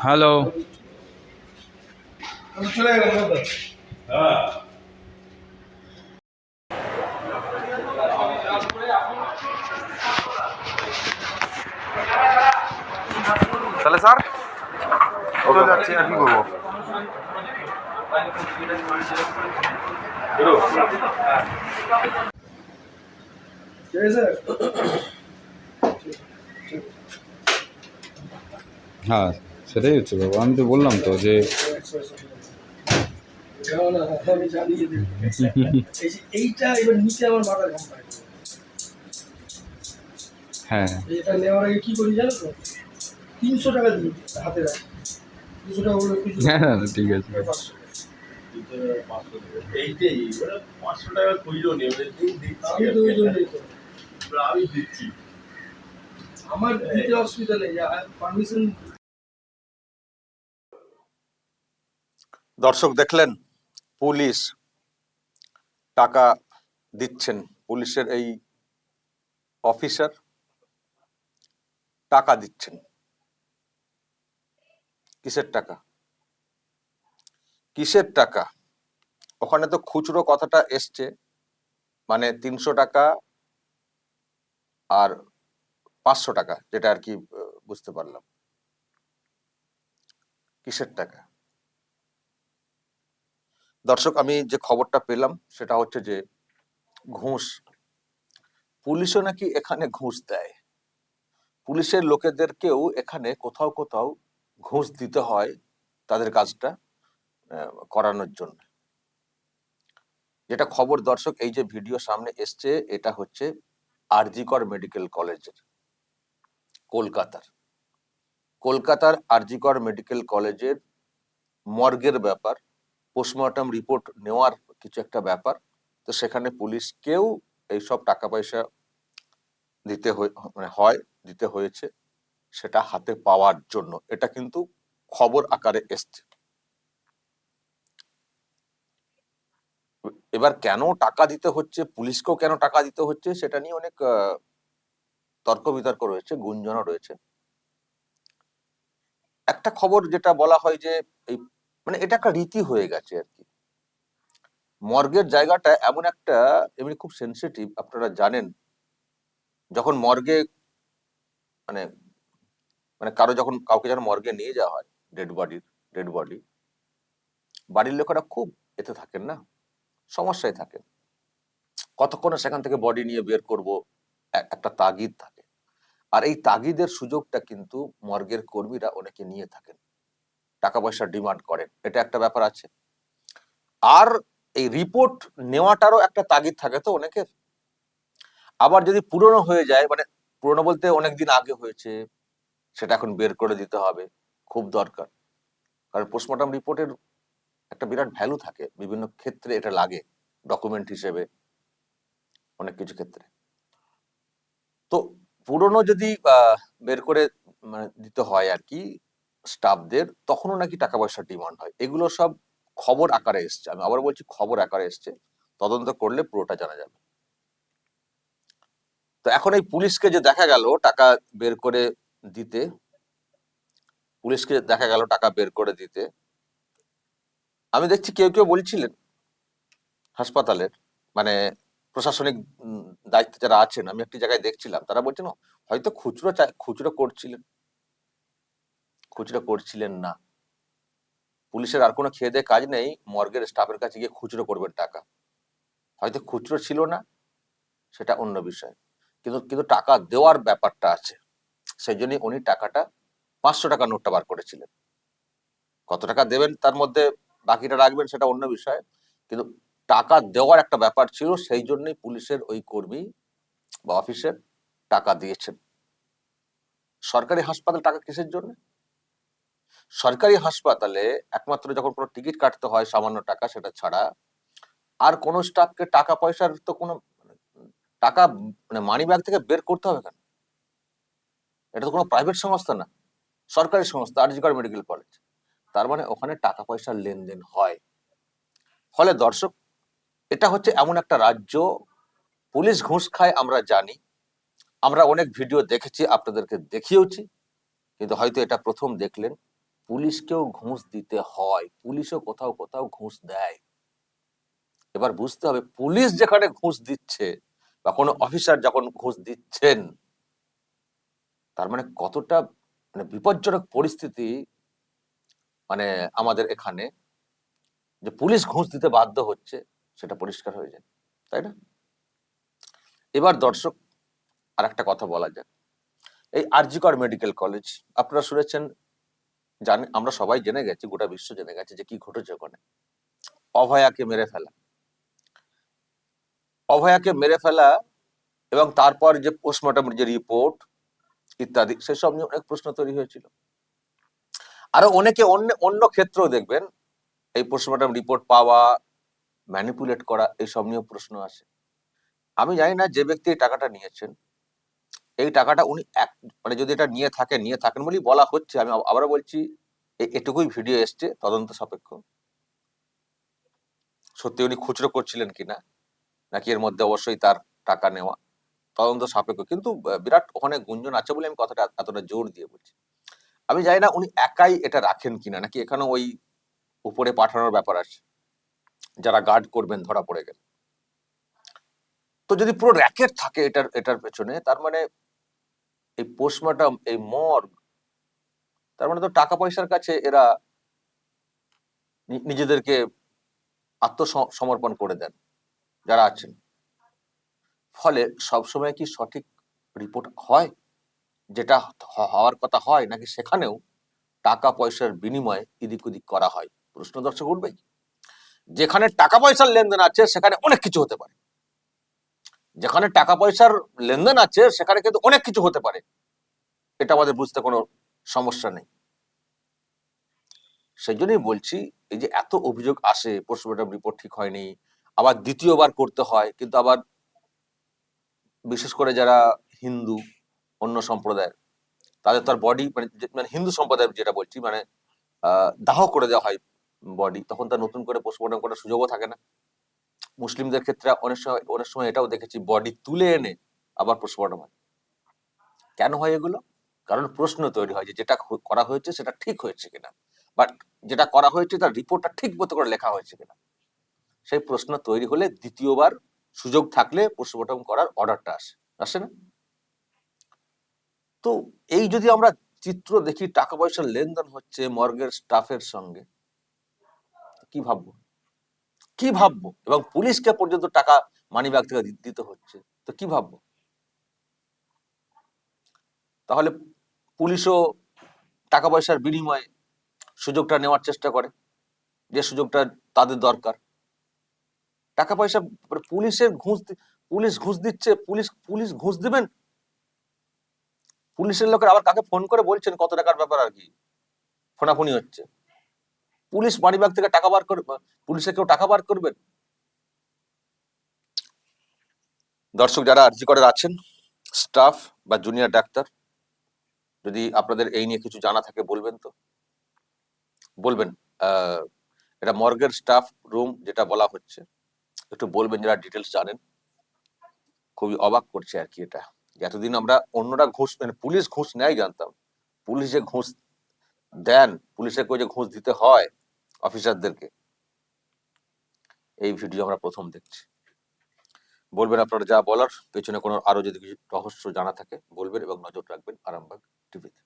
Hello. চলে তাহলে sir চলে যাচ্ছি আর কি করব? ঠিক আছে হ্যাঁ। সেটাই হচ্ছে বাবু আমি তো বললাম তো যে এইটা এবার নিচে আমার মাথা হ্যাঁ। এটা নেওয়ার আগে কি করি জানো তো? তিনশো টাকা দিই হাতে রাখি। দুশো টাকা হ্যাঁ হ্যাঁ, ঠিক আছে। এইটাই এবারে পাঁচশো টাকা খুঁজলো নি আমি তো ওই জন্যই এবারে আমি দিচ্ছি। আমার দিতে অসুবিধা নেই পারমিশন দর্শক দেখলেন, পুলিশ টাকা দিচ্ছেন। পুলিশের এই অফিসার টাকা দিচ্ছেন। কিসের টাকা? কিসের টাকা? ওখানে তো খুচরো কথাটা এসছে মানে তিনশো টাকা আর পাঁচশো টাকা, যেটা আর কি বুঝতে পারলাম। কিসের টাকা? দর্শক, আমি যে খবরটা পেলাম সেটা হচ্ছে যে ঘুষ। পুলিশও নাকি এখানে ঘুষ দেয়। পুলিশের লোকেদেরকেও এখানে কোথাও কোথাও ঘুষ দিতে হয় তাদের কাজটা করানোর জন্য। যেটা খবর দর্শক, এই যে ভিডিও সামনে এসছে, এটা হচ্ছে আরজিকর মেডিকেল কলেজের, কলকাতার। কলকাতার আরজিকর মেডিকেল কলেজের মর্গের ব্যাপার পোস্টমর্টম রিপোর্ট নেওয়ার কিছু একটা ব্যাপার, তো সেখানে পুলিশ কেউ এইসব টাকা পয়সা দিতে মানে হয়, দিতে হয়েছে, সেটা হাতে পাওয়ার জন্য। এটা কিন্তু খবর আকারে এসছে। এবার কেন টাকা দিতে হচ্ছে, পুলিশকেও কেন টাকা দিতে হচ্ছে, সেটা নিয়ে অনেক তর্ক বিতর্ক রয়েছে, গুঞ্জনও রয়েছে। একটা খবর যেটা বলা হয় যে, এই মানে এটা একটা রীতি হয়ে গেছে আর কি। মর্গের জায়গাটা এমন একটা এমনি খুব সেনসিটিভ আপনারা জানেন। যখন মর্গে মানে মানে কারও যখন কাউকে যেন মর্গে নিয়ে যাওয়া হয় ডেড বডির ডেড বডি বাড়ির লোকেরা খুব এতে থাকেন না, সমস্যায় থাকেন। কতক্ষণে সেখান থেকে বডি নিয়ে বের করব একটা তাগিদ থাকে। আর এই তাগিদের সুযোগটা কিন্তু মর্গের কর্মীরা অনেকে নিয়ে থাকেন। টাকা পয়সা ডিমান্ড করেন। এটা একটা ব্যাপার আছে। আর এই রিপোর্ট নেওয়াটারও একটা তাগিদ থাকে তো অনেকের। আবার যদি পুরনো হয়ে যায় মানে পুরনো বলতে অনেকদিন আগে হয়েছে, সেটা এখন বের করে দিতে হবে, খুব দরকার। কারণ পোস্টমর্টম রিপোর্টের একটা বিরাট ভ্যালু থাকে, বিভিন্ন ক্ষেত্রে এটা লাগে, ডকুমেন্ট হিসেবে, অনেক কিছু ক্ষেত্রে। তো পুরনো যদি বের করে মানে দিতে হয় আর কি স্টাফদের তখনও নাকি টাকা পয়সার ডিমান্ড হয়। এগুলো সব খবর আকারে এসছে। আমি আবার বলছি, খবর আকারে এসছে। তদন্ত করলে পুরোটা জানা যাবে। তো এখন এই পুলিশকে যে দেখা গেল টাকা বের করে দিতে, পুলিশকে দেখা গেল টাকা বের করে দিতে, আমি দেখছি কেউ কেউ বলছিলেন হাসপাতালের মানে প্রশাসনিক দায়িত্বে যারা আছেন, আমি একটি জায়গায় দেখছিলাম, তারা বলছেন হয়তো খুচরো খুচরো করছিলেন। খুচরো করছিলেন না। পুলিশের আর কোনো খেয়ে কাজ নেই, মর্গের স্টাফের কাছে গিয়ে খুচরো করবেন টাকা। হয়তো খুচরো ছিল না, সেটা অন্য বিষয়। কিন্তু কিন্তু টাকা দেওয়ার ব্যাপারটা আছে। সেই জন্যই উনি টাকাটা পাঁচশো টাকা নোটটা বার করেছিলেন। কত টাকা দেবেন তার মধ্যে বাকিটা রাখবেন সেটা অন্য বিষয়। কিন্তু টাকা দেওয়ার একটা ব্যাপার ছিল, সেই জন্যই পুলিশের ওই কর্মী বা অফিসের টাকা দিয়েছেন। সরকারি হাসপাতাল টাকা কিসের জন্য? সরকারি হাসপাতালে একমাত্র যখন কোনো টিকিট কাটতে হয় সামান্য টাকা সেটা ছাড়া, আর কোনো স্টাফকে টাকা পয়সার তো কোনো, টাকা মানে মানি ব্যাগ থেকে বের করতে হবে কেন? এটা তো কোনো প্রাইভেট সংস্থা না, সরকারি সংস্থা, আরজিকর মেডিকেল কলেজ তার মানে ওখানে টাকা পয়সার লেনদেন হয়। ফলে দর্শক, এটা হচ্ছে এমন একটা রাজ্য, পুলিশ ঘুষ খায় আমরা জানি। আমরা অনেক ভিডিও দেখেছি, আপনাদেরকে দেখিয়েওছি। কিন্তু হয়তো এটা প্রথম দেখলেন। পুলিশকেও ঘুষ দিতে হয়। পুলিশও কোথাও কোথাও ঘুষ দেয়। এবার বুঝতে হবে, পুলিশ যেখানে ঘুষ দিচ্ছে বা কোনো অফিসার যখন ঘুষ দিচ্ছেন, তার মানে কতটা মানে বিপজ্জনক পরিস্থিতি মানে আমাদের এখানে যে পুলিশ ঘুষ দিতে বাধ্য হচ্ছে, সেটা পরিষ্কার হয়ে যায়। তাই না? এবার দর্শক আর একটা কথা বলা যাক। এই আরজিকর মেডিকেল কলেজ, আপনারা শুনেছেন জানে, আমরা সবাই জেনে গেছি, গোটা বিশ্ব জেনে গেছে যে কি ঘটেছে ওখানে। অভয়াকে মেরে ফেলা। অভয়াকে মেরে ফেলা এবং তারপর যে পোস্টমর্টম যে রিপোর্ট ইত্যাদি, সেসব নিয়ে অনেক প্রশ্ন তৈরি হয়েছিল। আরও অনেকে অন্য অন্য ক্ষেত্রেও দেখবেন, এই পোস্টমর্টম রিপোর্ট পাওয়া ম্যানিপুলেট করা এইসব নিয়েও প্রশ্ন আসে। আমি জানি না যে ব্যক্তি টাকাটা নিয়েছেন এই টাকাটা উনি এক মানে যদি এটা নিয়ে থাকেন নিয়ে থাকেন বলেই বলা হচ্ছে। আমি আবারও বলছি এটুকুই ভিডিও এসছে, তদন্ত সাপেক্ষ। সত্যি উনি খুচরো করছিলেন কিনা, নাকি এর মধ্যে অবশ্যই তার টাকা নেওয়া তদন্ত সাপেক্ষ। কিন্তু বিরাট ওখানে গুঞ্জন আছে বলে আমি কথাটা এতটা জোর দিয়ে বলছি। আমি জানি না উনি একাই এটা রাখেন কিনা, নাকি এখানে ওই উপরে পাঠানোর ব্যাপার আছে। যারা গার্ড করবেন, ধরা পড়ে গেলে। তো যদি পুরো র্যাকেট থাকে এটার এটার পেছনে, তার মানে এই পোস্টমর্টম, এই মর্গ, তার মানে তো টাকা পয়সার কাছে এরা নিজেদেরকে আত্মসমর্পণ করে দেন, যারা আছেন। ফলে সবসময় কি সঠিক রিপোর্ট হয়? যেটা হওয়ার কথা হয় নাকি সেখানেও টাকা পয়সার বিনিময়ে এদিক ওদিক করা হয়? প্রশ্ন দর্শক উঠবেই। যেখানে টাকা পয়সার লেনদেন আছে, সেখানে অনেক কিছু হতে পারে। যেখানে টাকা পয়সার লেনদেন আছে, সেখানে কিন্তু অনেক কিছু হতে পারে। এটা আমাদের বুঝতে কোনো সমস্যা নেই। সেই জন্যই বলছি, এই যে এত অভিযোগ আসে পোস্টমর্টম রিপোর্ট ঠিক হয়নি, আবার দ্বিতীয়বার করতে হয়, কিন্তু আবার বিশেষ করে যারা হিন্দু, অন্য সম্প্রদায়ের, তাদের তো আর বডি মানে মানে হিন্দু সম্প্রদায়ের যেটা বলছি মানে দাহ করে দেওয়া হয় বডি তখন তার নতুন করে পোস্টমর্টম করার সুযোগও থাকে না। মুসলিমদের ক্ষেত্রে অনেক সময় অনেক সময় এটাও দেখেছি বডি তুলে এনে আবার পোস্টমর্টম হয়। কেন হয় এগুলো? কারণ প্রশ্ন তৈরি হয় যে যেটা করা হয়েছে সেটা ঠিক হয়েছে কিনা। বাট যেটা করা হয়েছে তার রিপোর্টটা ঠিক মতো করে লেখা হয়েছে কিনা। সেই প্রশ্ন তৈরি হলে দ্বিতীয়বার সুযোগ থাকলে পোস্টমর্টম করার অর্ডারটা আসে। আসে না? তো এই যদি আমরা চিত্র দেখি, টাকা পয়সার লেনদেন হচ্ছে মর্গের স্টাফের সঙ্গে, কি ভাববো? কি ভাববো? এবং পুলিশকে পর্যন্ত টাকা মানি ব্যাগ থেকে দিতে হচ্ছে। তো কি ভাববো? তাহলে পুলিশও টাকা পয়সার বিনিময়ে সুযোগটা নেওয়ার চেষ্টা করে, যে সুযোগটা তাদের দরকার। টাকা পয়সা মানে পুলিশের ঘুষ পুলিশ ঘুষ দিচ্ছে, পুলিশ পুলিশ ঘুষ দিবেন? পুলিশের লোকের আবার কাকে ফোন করে বলছেন কত টাকার ব্যাপার আর কি? ফোনাফোনি হচ্ছে। পুলিশ মানিব্যাগ থেকে টাকা বার করবে পুলিশে কেউ টাকা বার করবেন? দর্শক যারা আর্জি করে আছেন, স্টাফ বা জুনিয়র ডাক্তার, যদি আপনাদের এই নিয়ে কিছু জানা থাকে বলবেন তো? বলবেন এটা মর্গের স্টাফ রুম যেটা বলা হচ্ছে, একটু বলবেন যারা ডিটেলস জানেন। খুবই অবাক করছে আর কি এটা। এতদিন আমরা অন্যরা ঘুষ মানে পুলিশ ঘুষ নেয় জানতাম। পুলিশ যে ঘুষ দেন, পুলিশে কেউ যে ঘুষ দিতে হয়? অফিসারদেরকে এই ভিডিও আমরা প্রথম দেখছি। বলবেন আপনারা যা বলার, পেছনে কোনো আরও যদি কিছু রহস্য জানা থাকে, বলবেন এবং নজর রাখবেন আরামবাগ টিভিতে।